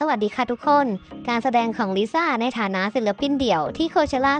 สวัสดีค่ะทุกคน การแสดงของลิซ่าในฐานะศิลปินเดี่ยวที่โคเชล่า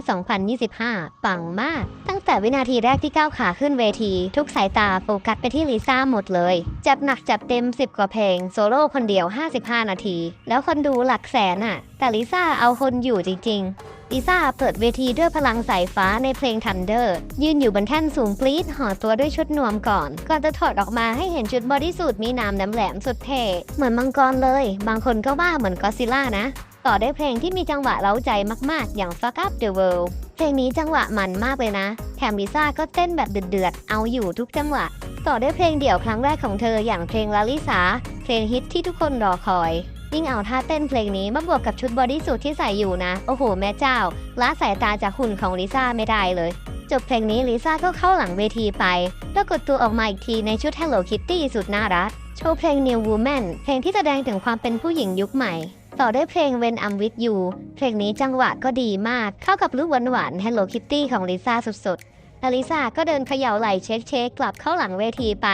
2025 ปังมาก ตั้งแต่วินาทีแรกที่ก้าวขาขึ้นเวที ทุกสายตาโฟกัสไปที่ลิซ่าหมดเลย จับหนักจับเต็ม 10 กว่าเพลง โซโล่คนเดียว 55 นาที แล้วคนดูหลักแสนอะแต่ลิซ่าเอาคนอยู่จริง ๆ ลิซ่าเปิดเวทีด้วยพลังสายฟ้าในเพลง Thunder ยืนอยู่บนแท่นสูงปรี๊ดห่อตัวด้วยชุดนวมก่อน ก่อนจะถอดออกมาให้เห็นชุดบอดี้สูทมีน้ำน้ำแหลมสุดเท่ เหมือนมังกรเลย บางคนก็ว่าเหมือนก็ซิล่านะ ต่อได้เพลงที่มีจังหวะเร้าใจมากๆ อย่าง Fuck Up the World เพลงนี้จังหวะมันมากเลยนะ แถมลิซ่าก็เต้นแบบเดือดๆ เอาอยู่ทุกจังหวะ ต่อด้วยเพลงเดี่ยวครั้งแรกของเธออย่างเพลงลาลิสาเพลงฮิตที่ทุกคนรอคอย ยิ่งเอาท่าเต้นเพลงนี้มาบวกกับชุดบอดี้สูทที่ใส่อยู่นะ โอ้โห แม่เจ้าละสายตาจากหุ่นของลิซ่าไม่ได้เลย จบเพลงนี้ลิซ่าก็เข้าหลังเวทีไป แล้วกดตัวออกมาอีกทีในชุด Hello Kitty สุดน่ารักโชว์เพลง New Woman เพลงที่แสดงถึงความเป็นผู้หญิงยุคใหม่ ต่อด้วยเพลง When I'm With You เพลงนี้จังหวะก็ดีมากเข้ากับรูปหวานๆ Hello Kitty ของลิซ่าสุดๆ แล้วลิซ่าก็เดินเขย่าไหล่เช็คเช็คๆกลับเข้าหลังเวทีไป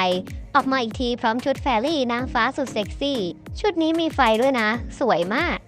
ออกมาอีกทีพร้อมชุดแฟรี่นางฟ้าสุดเซ็กซี่ ชุดนี้มีไฟด้วยนะ สวยมาก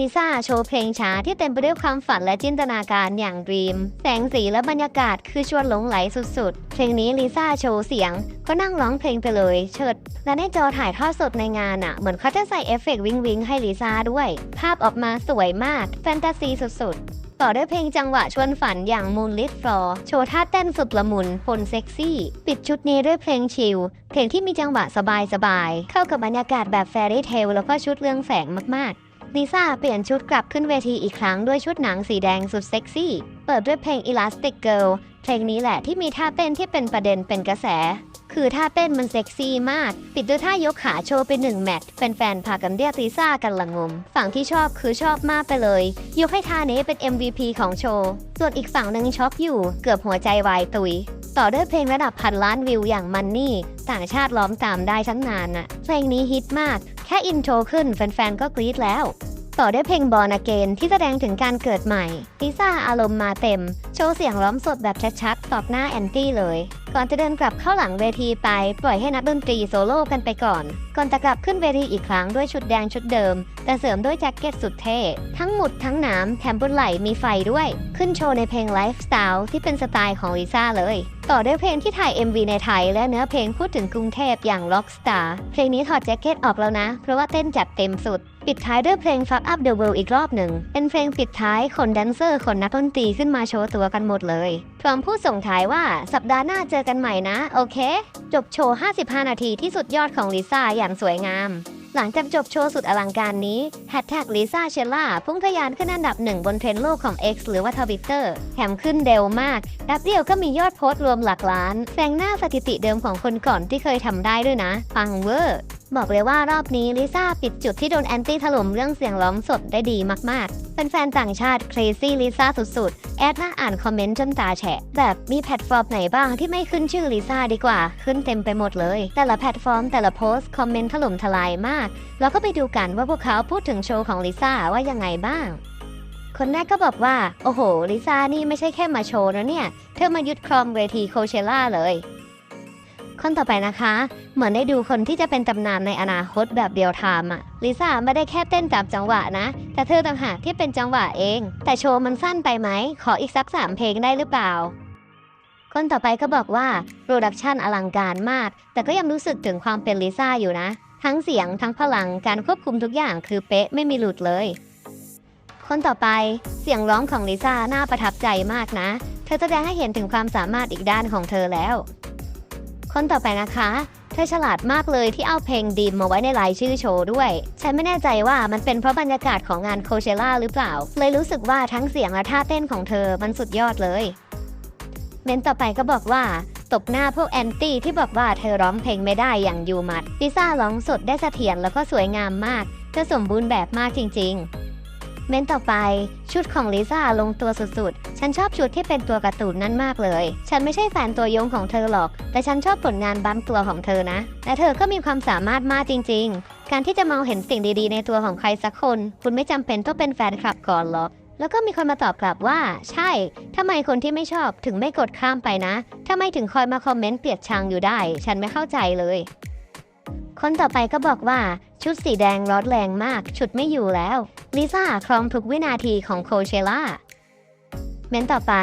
ลิซ่าโชว์เพลงช้าที่เต็มไปด้วยความฝันและจินตนาการอย่าง Dream แสงสีและบรรยากาศคือชวนหลงไหลสุดๆ เพลงนี้ลิซ่าโชว์เสียง ก็นั่งร้องเพลงไปเลยเชิด และในจอถ่ายทอดสดในงานอะ่ะ เหมือนเขาจะใส่เอฟเฟกต์วิงวิงให้ลิซ่าด้วย ภาพออกมาสวยมาก แฟนตาซีสุดๆ ต่อด้วยเพลงจังหวะชวนฝันอย่าง Moonlit Floor โชว์ท่าเต้นสุดละมุนปนเซ็กซี่ ปิดชุดนี้ด้วยเพลงชิล เพลงที่มีจังหวะสบายๆ เข้ากับบรรยากาศแบบแฟรี่เทลแล้วก็ชุดเรืองแสงมากๆลิซ่าเปลี่ยนชุดกลับขึ้นเวทีอีกครั้งด้วยชุดหนังสีแดงสุดเซ็กซี่ เปิดด้วยเพลง Elastic Girl เพลงนี้แหละที่มีท่าเต้นที่เป็นประเด็นเป็นกระแส คือท่าเต้นมันเซ็กซี่มาก ปิดด้วยท่ายกขาโชว์ไปหนึ่งแมตช์แฟนๆพากันเรียกลิซ่ากันละงม ฝั่งที่ชอบคือชอบมากไปเลย ยกให้ท่านี้เป็น MVP ของโชว์ ส่วนอีกฝั่งหนึ่งช็อกอยู่ เกือบหัวใจวายตุยต่อด้วยเพลงระดับพันล้านวิวอย่างมันนี่ ต่างชาติล้อมตามได้ทั้งนานน่ะเพลงนี้ฮิตมาก แค่อินโทรขึ้นแฟนๆ ก็กรี๊ดแล้ว ต่อด้วยเพลงบอ n อเกนที่แสดงถึงการเกิดใหม่ลิซ่าอารมณ์มาเต็ม โชว์เสียงร้องสดแบบชัดๆตอบหน้าแอนตี้เลย ก่อนจะเดินกลับเข้าหลังเวทีไป ปล่อยให้นักดนตรีโซโล่กันไปก่อน ก่อนจะกลับขึ้นเวทีอีกครั้งด้วยชุดแดงชุดเดิม แต่เสริมด้วยแจ็คเก็ตสุดเท่ ทั้งหมุดทั้งหนามแถมบนไหล่มีไฟด้วย ขึ้นโชว์ในเพลงไลฟ์สไตล์ที่เป็นสไตล์ของลิซ่าเลย ต่อด้วยเพลงที่ถ่าย MV ในไทย และเนื้อเพลงพูดถึงกรุงเทพอย่าง Rockstar เพลงนี้ถอดแจ็คเก็ตออกแล้วนะ เพราะว่าเต้นจัดเต็มสุด ปิดท้ายด้วยเพลง Fuck Up the World อีกรอบหนึ่ง เป็นเพลงปิดท้ายคนแดนเซอร์คนนักดนตรีขึ้นมาโชว์ตัวกันหมดเลยพร้อมพูดส่งท้ายว่าสัปดาห์หน้าเจอกันใหม่นะ โอเค จบโชว์ 55 นาทีที่สุดยอดของลิซ่าอย่างสวยงาม หลังจากจบโชว์สุดอลังการนี้แฮชแท็กลิซ่าเชล่าพุ่งทะยานขึ้นอันดับหนึ่งบนเทรนด์โลกของ X หรือว่าทวิตเตอร์แถมขึ้นเร็วมากแป๊บเดียวก็มียอดโพสต์รวมหลักล้านแซงหน้าสถิติเดิมของคนก่อนที่เคยทำได้ด้วยนะ ฟังเวอร์บอกเลยว่ารอบนี้ลิซ่าปิดจุดที่โดนแอนตี้ถล่มเรื่องเสียงร้องสดได้ดีมากๆเป็นแฟนๆต่างชาติ crazy ลิซ่าสุดๆ แอดน่าอ่านคอมเมนต์จนตาแฉะ แบบมีแพลตฟอร์มไหนบ้างที่ไม่ขึ้นชื่อลิซ่าดีกว่า ขึ้นเต็มไปหมดเลย แต่ละแพลตฟอร์มแต่ละโพสต์ คอมเมนต์ถล่มทลายมาก แล้วก็ไปดูกันว่าพวกเขาพูดถึงโชว์ของลิซ่าว่ายังไงบ้าง คนแรกก็บอกว่า โอ้โห ลิซ่านี่ไม่ใช่แค่มาโชว์นะเนี่ย เธอมายึดครองเวทีโคเชล่าเลย คนต่อไปนะคะ เหมือนได้ดูคนที่จะเป็นตำนานในอนาคตแบบเดียวไทม์อะลิซ่าไม่ได้แค่เต้นจับจังหวะนะ แต่เธอต่างหากที่เป็นจังหวะเอง แต่โชว์มันสั้นไปไหม ขออีกสักสามเพลงได้หรือเปล่า คนต่อไปก็บอกว่าโปรดักชันอลังการมาก แต่ก็ยังรู้สึกถึงความเป็นลิซ่าอยู่นะ ทั้งเสียงทั้งพลังการควบคุมทุกอย่างคือเป๊ะไม่มีหลุดเลย คนต่อไปเสียงร้องของลิซ่าน่าประทับใจมากนะ เธอแสดงให้เห็นถึงความสามารถอีกด้านของเธอแล้ว คนต่อไปนะคะ เธอฉลาดมากเลยที่เอาเพลงดีมมาไว้ในรายชื่อโชว์ด้วย ฉันไม่แน่ใจว่ามันเป็นเพราะบรรยากาศของงานโคเชล่าหรือเปล่า เลยรู้สึกว่าทั้งเสียงและท่าเต้นของเธอมันสุดยอดเลย เมนต่อไปก็บอกว่าตบหน้าพวกแอนตี้ที่บอกว่าเธอร้องเพลงไม่ได้อย่างยูมัดลิซ่าร้องสดได้เสถียรแล้วก็สวยงามมาก เธอสมบูรณ์แบบมากจริง ๆ เมนต่อไป ชุดของลิซ่าลงตัวสุดๆ ฉันชอบชุดที่เป็นตัวการ์ตูนนั่นมากเลย ฉันไม่ใช่แฟนตัวยงของเธอหรอก แต่ฉันชอบผลงานบัมตัวของเธอนะ และเธอก็มีความสามารถมากจริง ๆ การที่จะมองเห็นสิ่งดีๆ ในตัวของใครสักคน คุณไม่จำเป็นต้องเป็นแฟนคลับก่อนหรอกแล้วก็มีคนมาตอบกลับว่า ใช่ ทำไมคนที่ไม่ชอบถึงไม่กดข้ามไปนะทำไมถึงคอยมาคอมเมนต์เกลียดชังอยู่ได้ ฉันไม่เข้าใจเลย คนต่อไปก็บอกว่า ชุดสีแดงร้อนแรงมากชุดไม่อยู่แล้ว ลิซ่าครองทุกวินาทีของโคเชล่าเม้นต่อไป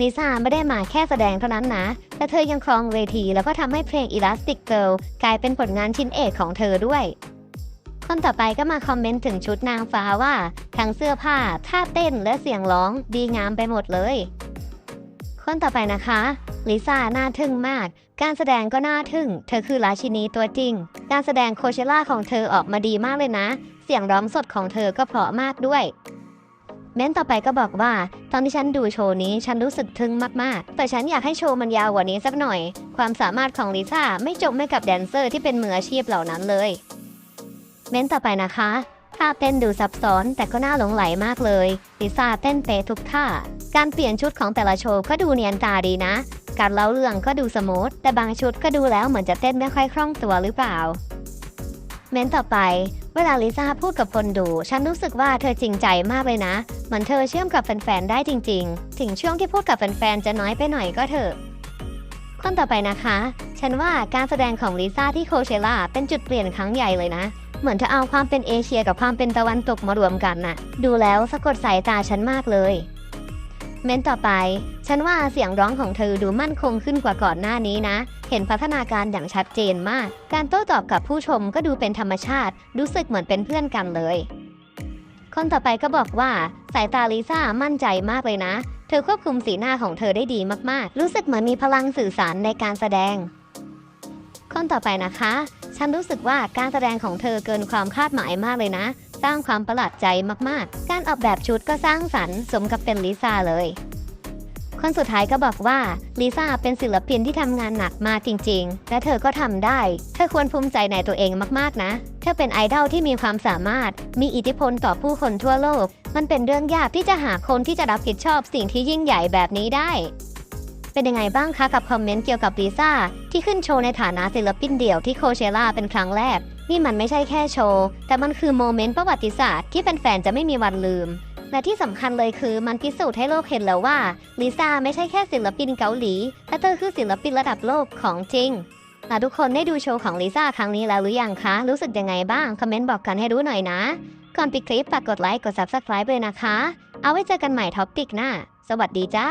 ลิซ่าไม่ได้มาแค่แสดงเท่านั้นนะ แต่เธอยังครองเวทีแล้วก็ทำให้เพลง Elastic Girl กลายเป็นผลงานชิ้นเอกของเธอด้วย คนต่อไปก็มาคอมเมนต์ถึงชุดนางฟ้าว่าทั้งเสื้อผ้าท่าเต้นและเสียงร้องดีงามไปหมดเลย คนต่อไปนะคะ ลิซ่าน่าทึ่งมาก การแสดงก็น่าทึ่ง เธอคือราชินีตัวจริง การแสดงโคเชล่าของเธอออกมาดีมากเลยนะ เสียงร้องสดของเธอก็เพราะมากด้วย เม้นต่อไปก็บอกว่า ตอนที่ฉันดูโชว์นี้ฉันรู้สึกทึ่งมากๆ แต่ฉันอยากให้โชว์มันยาวกว่านี้สักหน่อย ความสามารถของลิซ่าไม่จบไม่กับแดนเซอร์ที่เป็นมืออาชีพเหล่านั้นเลย เม้นต่อไปนะคะ ท่าเต้นดูซับซ้อนแต่ก็น่าหลงไหลมากเลยลิซ่าเต้นเป๊ะทุกท่า การเปลี่ยนชุดของแต่ละโชว์ก็ดูเนียนตาดีนะ การเล่าเรื่องก็ดูสมูทแต่บางชุดก็ดูแล้วเหมือนจะเต้นไม่ค่อยคล่องตัวหรือเปล่า เม้นต่อไป เวลาลิซ่าพูดกับคนดู ฉันรู้สึกว่าเธอจริงใจมากเลยนะ เหมือนเธอเชื่อมกับแฟนๆได้จริง ๆ ถึงช่วงที่พูดกับแฟนๆจะน้อยไปหน่อยก็เถอะคนต่อไปนะคะ ฉันว่าการแสดงของลิซ่าที่โคเชล่าเป็นจุดเปลี่ยนครั้งใหญ่เลยนะ เหมือนเธอเอาความเป็นเอเชียกับความเป็นตะวันตกมารวมกันน่ะ ดูแล้วสะกดสายตาฉันมากเลย เม้นต่อไป ฉันว่าเสียงร้องของเธอดูมั่นคงขึ้นกว่าก่อนหน้านี้นะ เห็นพัฒนาการอย่างชัดเจนมาก การโต้ตอบกับผู้ชมก็ดูเป็นธรรมชาติ รู้สึกเหมือนเป็นเพื่อนกันเลย คนต่อไปก็บอกว่าสายตาลิซ่ามั่นใจมากเลยนะ เธอควบคุมสีหน้าของเธอได้ดีมากๆ รู้สึกเหมือนมีพลังสื่อสารในการแสดง คนต่อไปนะคะ ฉันรู้สึกว่าการแสดงของเธอเกินความคาดหมายมากเลยนะ สร้างความประหลาดใจมากๆ การออกแบบชุดก็สร้างสรรค์สมกับเป็นลิซ่าเลย คนสุดท้ายก็บอกว่าลิซ่าเป็นศิลปินที่ทำงานหนักมากจริง ๆ และเธอก็ทำได้ เธอควรภูมิใจในตัวเองมากๆนะ เธอเป็นไอดอลที่มีความสามารถ มีอิทธิพลต่อผู้คนทั่วโลก มันเป็นเรื่องยากที่จะหาคนที่จะรับผิดชอบสิ่งที่ยิ่งใหญ่แบบนี้ได้ เป็นยังไงบ้างคะกับคอมเมนต์เกี่ยวกับลิซ่าที่ขึ้นโชว์ในฐานะศิลปินเดี่ยวที่โคเชล่าเป็นครั้งแรก นี่มันไม่ใช่แค่โชว์ แต่มันคือโมเมนต์ประวัติศาสตร์ที่แฟนๆจะไม่มีวันลืม และที่สำคัญเลยคือมันพิสูจน์ให้โลกเห็นแล้วว่าลิซ่าไม่ใช่แค่ศิลปินเกาหลีแต่เธอคือศิลปินระดับโลกของจริงแล้วทุกคนได้ดูโชว์ของลิซ่าครั้งนี้แล้วหรือยังคะ รู้สึกยังไงบ้าง คอมเมนต์บอกกันให้รู้หน่อยนะ ก่อนปิดคลิปฝากกดไลค์ กด subscribe เลยนะคะ เอาไว้เจอกันใหม่ท็อปปิกหน้า สวัสดีจ้า